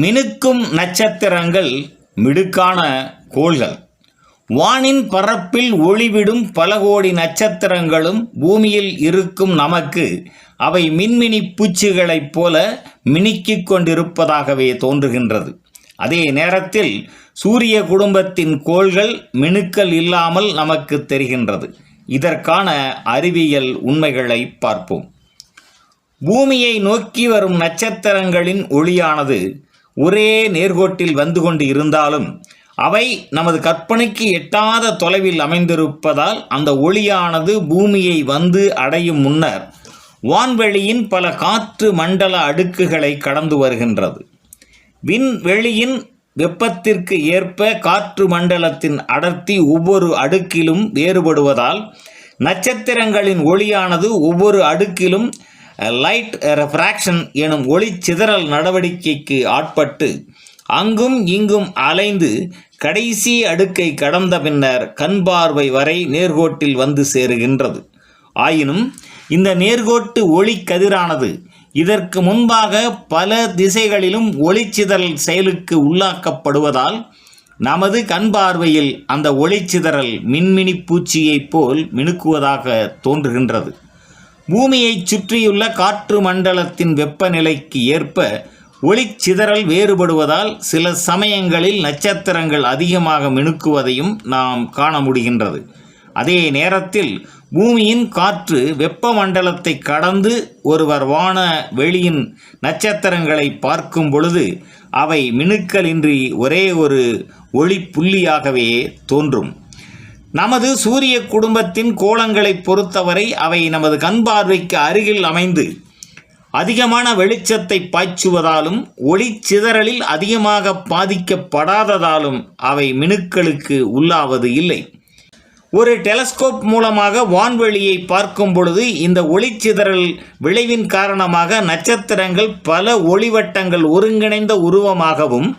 மினுக்கும் நட்சத்திரங்கள் மிடுக்கான கோள்கள். வானின் பரப்பில் ஒளிவிடும் பல கோடி நட்சத்திரங்களும் பூமியில் இருக்கும் நமக்கு அவை மின்மினி பூச்சிகளைப் போல மினுக்கிக் கொண்டிருப்பதாகவே தோன்றுகின்றது. அதே நேரத்தில் சூரிய குடும்பத்தின் கோள்கள் மினுக்கல் இல்லாமல் நமக்கு தெரிகின்றது. இதற்கான அறிவியல் உண்மைகளை பார்ப்போம். பூமியை நோக்கி வரும் நட்சத்திரங்களின் ஒளியானது ஒரே நேர்கோட்டில் வந்து கொண்டு இருந்தாலும் அவை நமது கற்பனைக்கு எட்டாத தொலைவில் அமைந்திருப்பதால் அந்த ஒளியானது பூமியை வந்து அடையும் முன்னர் வான்வெளியின் பல காற்று மண்டல அடுக்குகளை கடந்து வருகின்றது. விண்வெளியின் வெப்பத்திற்கு ஏற்ப காற்று மண்டலத்தின் அடர்த்தி ஒவ்வொரு அடுக்கிலும் வேறுபடுவதால் நட்சத்திரங்களின் ஒளியானது ஒவ்வொரு அடுக்கிலும் லைட் ரெஃப்ராக்ஷன் எனும் ஒளி சிதறல் நடவடிக்கைக்கு ஆட்பட்டு அங்கும் இங்கும் அலைந்து கடைசி அடுக்கை கடந்த பின்னர் கண் பார்வை வரை நேர்கோட்டில் வந்து சேருகின்றது. ஆயினும் இந்த நேர்கோட்டு ஒளி கதிரானது இதற்கு முன்பாக பல திசைகளிலும் ஒளிச்சிதறல் செயலுக்கு உள்ளாக்கப்படுவதால் நமது கண் பார்வையில் அந்த ஒளிச்சிதறல் மின்மினி பூச்சியைப் போல் மினுக்குவதாக தோன்றுகின்றது. பூமியைச் சுற்றியுள்ள காற்று மண்டலத்தின் வெப்பநிலைக்கு ஏற்ப ஒளிச்சிதறல் வேறுபடுவதால் சில சமயங்களில் நட்சத்திரங்கள் அதிகமாக மினுக்குவதையும் நாம் காண முடிகின்றது. அதே நேரத்தில் பூமியின் காற்று வெப்பமண்டலத்தை கடந்து ஒருவர் வான வெளியின் நட்சத்திரங்களை பார்க்கும் பொழுது அவை மினுக்கலின்றி ஒரே ஒரு ஒளி புள்ளியாகவே தோன்றும். நமது சூரிய குடும்பத்தின் கோலங்களை பொறுத்தவரை அவை நமது கண் பார்வைக்கு அருகில் அமைந்து அதிகமான வெளிச்சத்தை பாய்ச்சுவதாலும் ஒளி சிதறலில் அதிகமாக பாதிக்கப்படாததாலும் அவை மினுக்களுக்கு உள்ளாவது இல்லை. ஒரு டெலஸ்கோப் மூலமாக வான்வெளியை பார்க்கும் பொழுது இந்த ஒளிச்சிதறல் விளைவின் காரணமாக நட்சத்திரங்கள் பல ஒளிவட்டங்கள் ஒருங்கிணைந்த உருவமாகவும்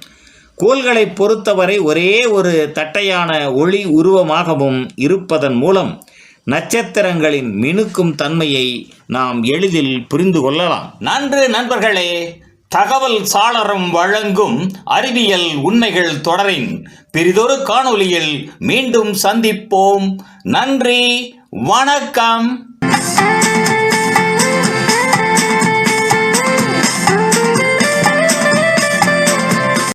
கோள்களை பொறுத்தவரை ஒரே ஒரு தட்டையான ஒளி உருவமாகவும் இருப்பதன் மூலம் நட்சத்திரங்களின் மினுக்கும் தன்மையை நாம் எளிதில் புரிந்து கொள்ளலாம். நன்று நண்பர்களே தகவல் சாளரம் வழங்கும் அறிவியல் உண்மைகள் தொடரின் பெரிதொரு காணொளியில் மீண்டும் சந்திப்போம். நன்றி வணக்கம்.